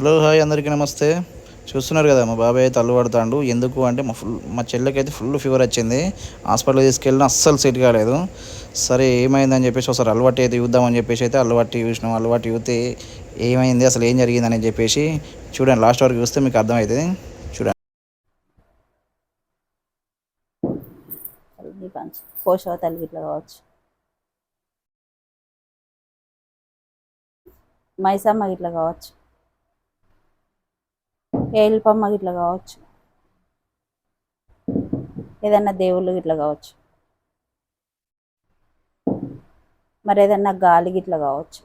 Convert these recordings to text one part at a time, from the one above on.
Hello hi అందరికీ నమస్తే. చూస్తున్నారు కదా మా బాబాయ్ అయితే అల్లు పడతాడు. ఎందుకు అంటే మా ఫుల్ మా చెల్లెకైతే అయితే ఫుల్ ఫీవర్ వచ్చింది. హాస్పిటల్ తీసుకెళ్ళిన అస్సలు సెట్ కాలేదు. సరే ఏమైందని చెప్పేసి ఒకసారి అలవాటు అయితే చూద్దామని చెప్పేసి అయితే అలవాటు చూసినాం. అలవాటు చూస్తే ఏమైంది అసలు ఏం జరిగిందని చెప్పేసి చూడండి. లాస్ట్ వరకు చూస్తే మీకు అర్థమవుతుంది. చూడండి. పోషవ తల్లి ఇట్లా కావచ్చు. మైసమ్మ ఇట్లా కావచ్చు. ఏల్పమ్మ ఇట్లా కావచ్చు. ఏదన్నా దేవుళ్ళు ఇట్లా కావచ్చు. మరి ఏదన్నా గాలి గిట్ల కావచ్చు.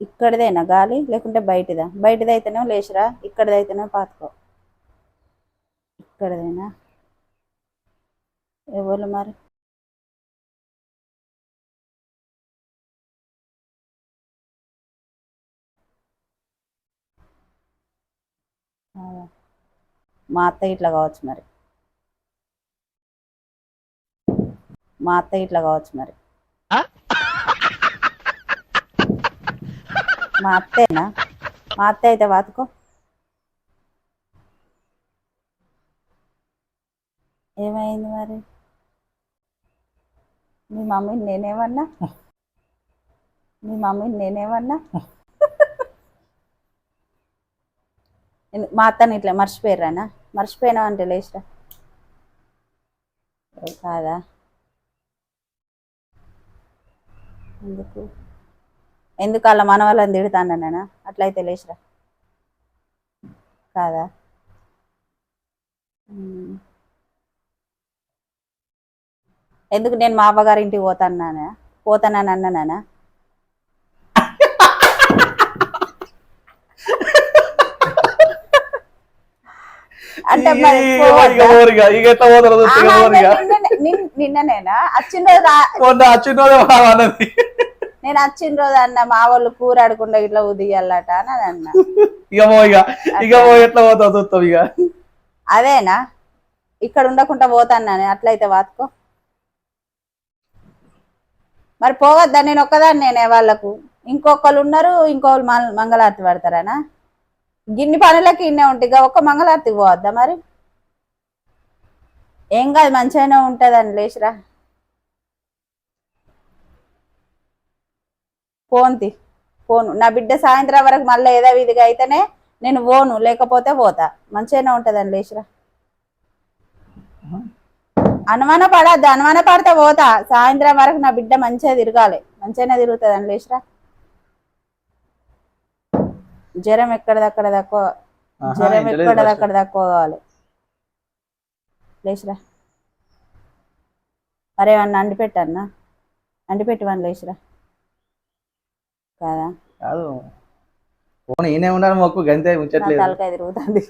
ఇక్కడిదేనా గాలి లేకుంటే బయటిదా? బయటదైతేనే లేచిరా ఇక్కడిదైతేనే పాతుకో. ఇక్కడదేనా? ఎవరు మరి? మా అత్త ఇట్లా కావచ్చు మరి. మా అత్త ఇట్లా కావచ్చు మరి. మా అత్తేనా మా అత్త అయితే వాతుకో. ఏమైంది మరి? మీ మమ్మీని నేనేమన్నా? మీ మమ్మీని నేనేమన్నా? మా అత్తని ఇట్లా మర్చిపోయారానా మర్చిపోయినా అంటే లేచిరా? కాదా? ఎందుకు? ఎందుకు అలా మన వాళ్ళని తిడతానన్నా అట్లయితే లేచిరా? కాదా? ఎందుకు నేను మా అవ్వగారి ఇంటికి పోతానా పోతానని అన్నానా నేను వచ్చిన రోజు రా- నేను వచ్చిన రోజు అన్న మా వాళ్ళు కూర ఆడకుండా ఇట్లా ఉదియాలట అని అని అన్న. ఇక పో ఇక ఇక పో ఎట్లా పోతావు చూస్తావు ఇక అదేనా? ఇక్కడ ఉండకుండా పోతాను అట్లయితే వాతుకో. మరి పోవద్దా? నేను ఒక్కదాన్ని నేనే వాళ్ళకు. ఇంకొకరు ఉన్నారు ఇంకొకరు మం- మంగళారతి పడతారానా? గిన్ని పనులకి ఇన్నే ఉంటాయి ఒక ఒక్క మంగళారతికి పోవద్దా మరి? ఏం కాదు మంచిగానే ఉంటుందని లేచిరా. పోన్తి పోను నా బిడ్డ సాయంత్రం వరకు మళ్ళీ ఏదో విధిగా అయితేనే నేను పోను లేకపోతే పోతా. మంచిగానే ఉంటుందని లేచిరా. అనుమాన పడద్దు అనుమాన పడితే పోతా. సాయంత్రం వరకు నా బిడ్డ మంచిగా తిరగాలి. మంచిగానే తిరుగుతుందని లేచిరా. జ్వరం ఎక్కడదక్కడ తక్కువ జ్వరం ఎక్కడదక్కడ తక్కువ కావాలి లేచిరా. మరేమన్నా అండి పెట్టన్నా అండి పెట్టివని లేచిరా. కాదా? కాదు. పోనీ ఈయనే ఉండాలి మొక్కు గంతే నా ముచ్చట్లేదు తలకాయ తిరుగుతుంది.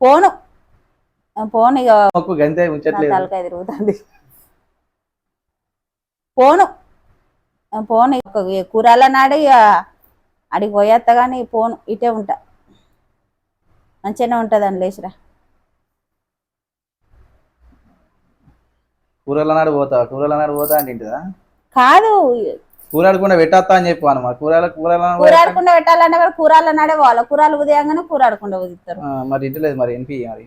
పోను. ఆ, పోను ఇక మొక్కు గంతే నా ముచ్చట్లేదు తలకాయ తిరుగుతుంది. పోను. ఆ, పోను ఇక ఈ కూరల నాడు ఇక అడిగి పోయేస్తా కానీ పోను ఇటే ఉంటా. మంచిగానే ఉంటుందని లేచిరా. కూరల నాడు పోతా కూరల నాడు పోతా అంటే ఇంటిదా కాదు. కూరాడకుండా పెట్టేస్తా అని చెప్పాను మా కూరల కూరల నాడు కూర ఆడకుండా పెట్టాలంటే మరి కూరల నాడే పోవాలి. కూరలు ఉదయంగానే కూర ఆడకుండా ఉదిస్తారు మరి ఇంటి లేదు మరి ఎన్పి మరి.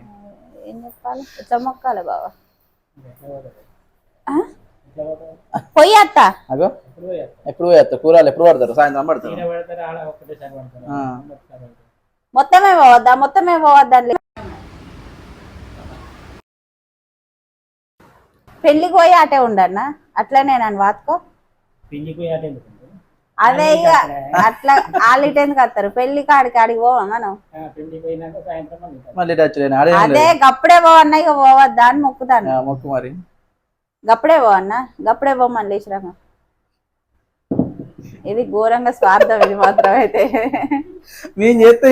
ఏం చెప్పాలి? ఎట్లా మొక్కాలి బాబా పొయ్యి అత్త? అగో. ఎప్పుడు పోయేస్తా కూరలు ఎప్పుడు పడతారు? సాయంత్రం పడతారు. మొత్తమే పోవద్దా? మొత్తమే పోవద్దా పెళ్ళికి పోయి అటే ఉండన్నా? అట్లనే నన్ను వాతుకో. అదే ఇక అట్లా వాళ్ళు ఎందుకు వస్తారు? పెళ్ళి కాడికి ఆడికి పోవా మనం? అదే గప్పుడే పోవన్నా ఇక పోవద్దా అని మొక్కుతాను. మొక్కు మరి. గప్పుడే పోవన్నా? గప్పుడే పోమని లేచిరాక ఇది ఘోరంగా స్వార్థం ఇది మాత్రం అయితే మేము చేస్తే.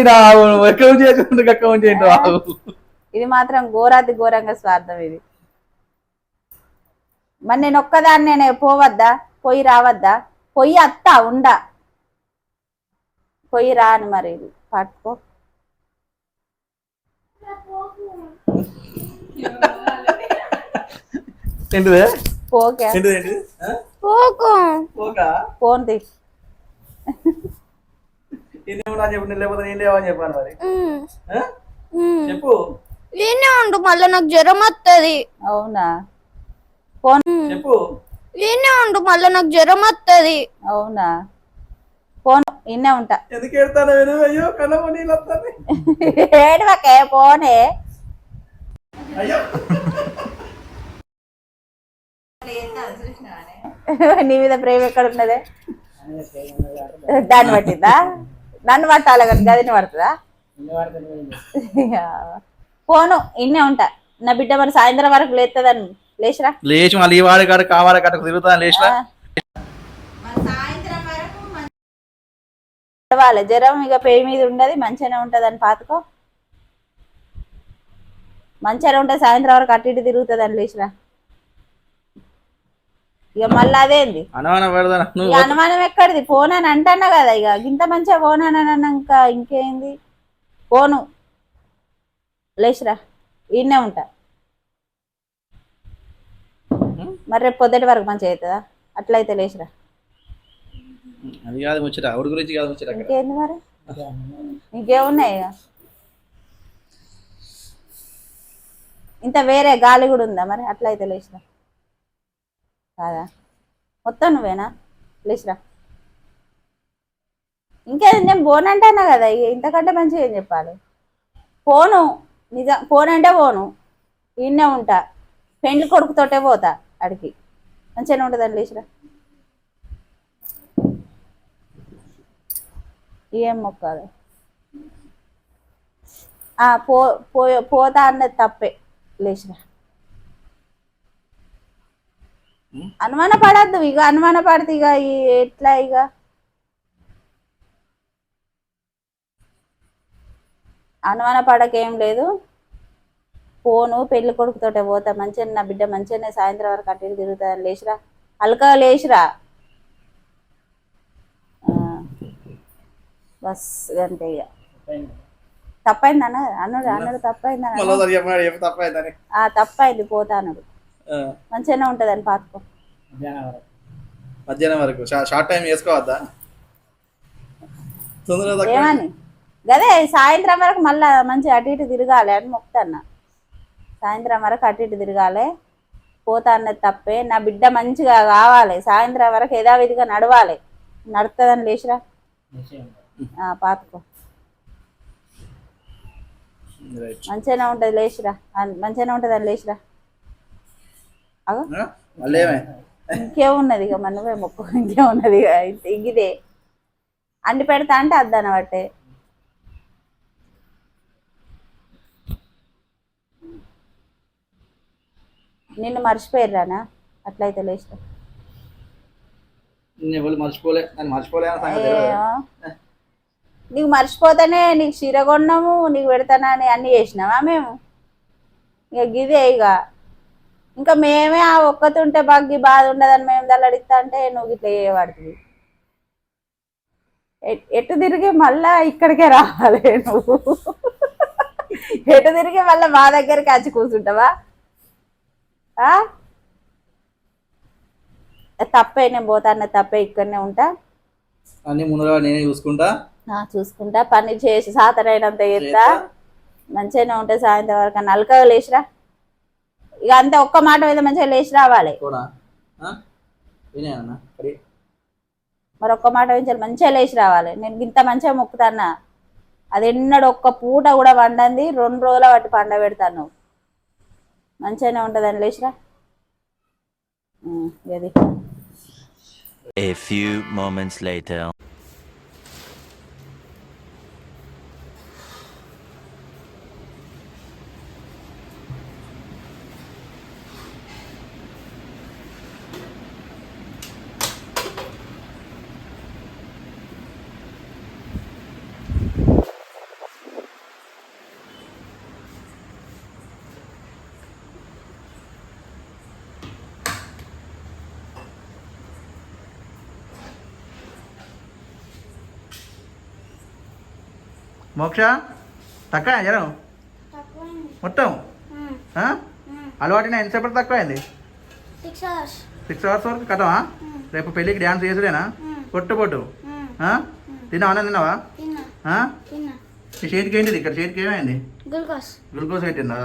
ఇది మాత్రం ఘోరాతి ఘోరంగా స్వార్థం ఇది. మరి నేను ఒక్కదాన్ని నేను పోవద్దా? పోయి రావద్దా? పొయ్యి అత్త ఉండ? పొయ్యి రాను మరి ఇది. పట్టుకో. పోకే? పోకు. పోకా? ఫోన్ తీ ఇన్ని చెప్పు లేకపోతే నేను లేవని చెప్పాను మరి. ఉమ్, ఆ? ఉమ్. చెప్పు. ఈయనే ఉండు మళ్ళీ నాకు జ్వరం వస్తుంది అవునా? ఫోన్ చెప్పు ఉండు మళ్ళీ నాకు జ్వరం వస్తుంది అవునా? ఫోన్ ఇన్నే ఉంటా. ఎందుకు అయ్యో కళ్ళమ్మ నీళ్ళు వస్తాను ఏడవకే ఫోనే. అయ్యో. నీ మీద ప్రేమ ఎక్కడ ఉన్నదే? దాన్ని పట్టిందా? నన్ను పట్టాలి కదా గదిని పడుతుందా? ఫోను ఇన్నే ఉంటా. నా బిడ్డ మరి సాయంత్రం వరకు లేస్తుందని లేచిరా. లేచి మళ్ళీ ఈ వాడి కాడ కావాలి కాడకు తిరుగుతాను లేచిరా. వాళ్ళ జ్వరం ఇక పేయి మీద ఉండదు మంచిగానే ఉంటది అని పాతుకో. మంచిగానే ఉంటుంది సాయంత్రం వరకు అటు ఇటు తిరుగుతుంది అని లేచిరా. ఇక మళ్ళీ అదేంది? నువ్వు అనుమానం ఎక్కడిది? ఫోన్ అని అంటున్నా కదా ఇక. ఇంత మంచిగా ఫోన్ అని అన్నాక ఇంకేంది? ఫోను. లేచిరా. ఈయనే ఉంటా. మరి రేపు పొద్దుటి వరకు మంచిగా అవుతుందా? అట్లయితే లేచిరా. అది కాదు ముచ్చట. ఆవిడ గురించి కాదు ముచ్చట ఇంకేంది మరి? ఇంకేమున్నాయి ఇక? ఇంత వేరే గాలి కూడా ఉందా మరి? అట్లయితే లేచిరా. కాదా? మొత్తం నువ్వేనా? లేచిరా ఇంకేది నేను ఫోన్ అంటానా కదా? ఇక ఇంతకంటే మంచిగా ఏం చెప్పాలి? ఫోను నిజం ఫోన్ అంటే పోను. ఈయనే ఉంటా. పెండ్లి కొడుకుతోటే పోతా అడికి మంచిగానే ఉంటుందండి లేచిరా ఏం మొక్కలు? పో పో పోతా అన్నది తప్పే. లేచిరా అనుమాన పడద్దు ఇక అనుమాన పడితే ఇక ఎట్లా ఇక అనుమాన పడకేం లేదు. ఫోను పెళ్ళి కొడుకుతోటే పోతా. మంచిగా నా బిడ్డ మంచిగానే సాయంత్రం వరకు అటు ఇటు తిరుగుతుందని లేచిరా. అల్కగా లేచిరా. బస్ అంతే ఇక తప్పైంది. అన్న అన్నాడు అన్నాడు తప్పైంది అన్నాడు తప్పైంది. పోతా మంచిగానే ఉంటుందని పాతుకో మధ్యాహ్నం వరకు. షార్ట్ టైం చేసుకోవద్దా? తక్కువ ఏమని? గదే సాయంత్రం వరకు మళ్ళా మంచి అటు ఇటు తిరగాలి అని మొక్కుతాన్న సాయంత్రం వరకు అటు ఇటు తిరగాలి. పోతా అన్నది తప్పే. నా బిడ్డ మంచిగా కావాలి. సాయంత్రం వరకు యథావిధిగా నడవాలి. నడుతుందని లేచిరా? ఆ, పాతుకో మంచిగానే ఉంటుంది లేచిరా. అన్- మంచిగానే ఉంటుంది అని లేచిరా? ఇంకేమున్నది ఇక మన నువ్వే మొక్కు ఇంకేమున్నది ఇదే అండి పెడతా అంటే అద్దాన బట్టే నిన్ను మర్చిపోయిర్రానా? అట్లయితే లేచిన మర్చిపోలే మర్చిపోలే. ఏమో. నీకు మర్చిపోతేనే నీకు చీర కొన్నాము నీకు పెడతానని అన్ని చేసినావా మేము? ఇక గిదే ఇక ఇంకా మేమే ఆ ఒక్కతుంటే బగ్గి బాధ ఉండదని మేము దల్లడిస్తా అంటే నువ్వు ఇట్లా చేయబడుతుంది. ఎటు తిరిగి మళ్ళా ఇక్కడికే రావాలి నువ్వు? ఎటు తిరిగి మళ్ళా మా దగ్గరికి వచ్చి కూర్చుంటావా? ఆ? తప్పే నేను పోతాను తప్పే ఇక్కడనే ఉంటా? అన్ని ముందర నేనే చూసుకుంటా. చూసుకుంటా. పని చేసి సాతనైనంత చేస్తా. మంచిగానే ఉంటే సాయంత్రం వరకు నలకగా లేచిరా? ఇక అంతే ఒక్క మాట మీద మంచిగా లేచి రావాలి. మరి ఒక్క మాట మీద మంచిగా లేచి రావాలి. నేను ఇంత మంచిగా మొక్కుతానా అది ఎన్నడు ఒక్క పూట కూడా వండంది రెండు రోజుల వాటి పండ పెడతాను మంచిగానే ఉంటుందని లేచిరా? ఇది A few moments later. మోక్ష? తక్కువ జ్వరం? మొత్తం? అలవాటున ఎంతసేపటి తక్కువ అయింది సిక్స్ అవర్స్ సిక్స్ అవర్స్ వరకు కట్టవా రేపు పెళ్ళికి డ్యాన్స్ చేసుడేనా. పొట్టు పొట్టు? తిన్నావా తిన్నావా? చేతికి ఏంటిది? ఇక్కడ చేతికి ఏమైంది? గ్లూకోజ్ గ్లూకోజ్ పెట్టిందా?